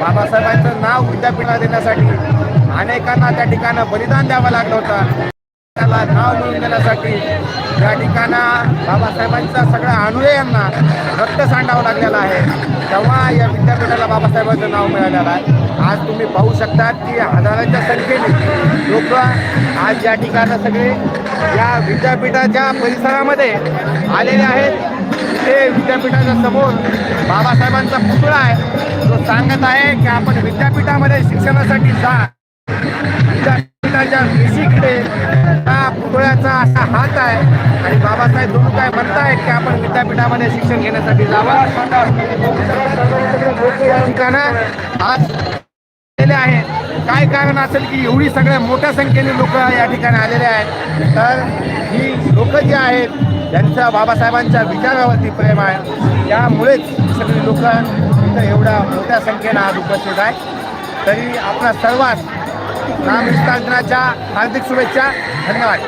बाबासाहेबांचं नाव विद्यापीठाला देण्यासाठी अनेकांना त्या ठिकाणं बलिदान द्यावं लागलं होतं. त्याला नाव मिळवून देण्यासाठी त्या ठिकाणा बाबासाहेबांचा सगळ्या अनुयायांना रक्त सांडावं लागलेलं आहे. तेव्हा या विद्यापीठाला बाबासाहेबांचं नाव मिळालेलं आहे. आज तुम्ही पाहू शकता की हजारांच्या संख्येने लोक आज या ठिकाणं सगळे या विद्यापीठाच्या परिसरामध्ये आलेले आहेत. ते विद्यापीठाच्या समोर बाबासाहेबांचा पुतळा आहे. जो सांगत आहे की आपण विद्यापीठामध्ये शिक्षणासाठी जा. विद्यापीठाच्या विशीकडे त्या पुतळ्याचा असा हात आहे. आणि बाबासाहेब दोन काय म्हणतायत की आपण विद्यापीठामध्ये शिक्षण घेण्यासाठी जावं. ठिकाणं आज आलेले आहेत. काय कारण असेल की एवढी सगळ्या मोठ्या संख्येने लोक या ठिकाणी आलेले आहेत. तर ही लोक जी आहेत त्यांच्या बाबासाहेबांच्या विचारावरती प्रेम आहे. त्यामुळेच सगळी लोक इथं एवढ्या मोठ्या संख्येनं आज उपस्थित आहे. तरी आपल्या सर्वात नाम दिनाच्या हार्दिक शुभेच्छा. धन्यवाद.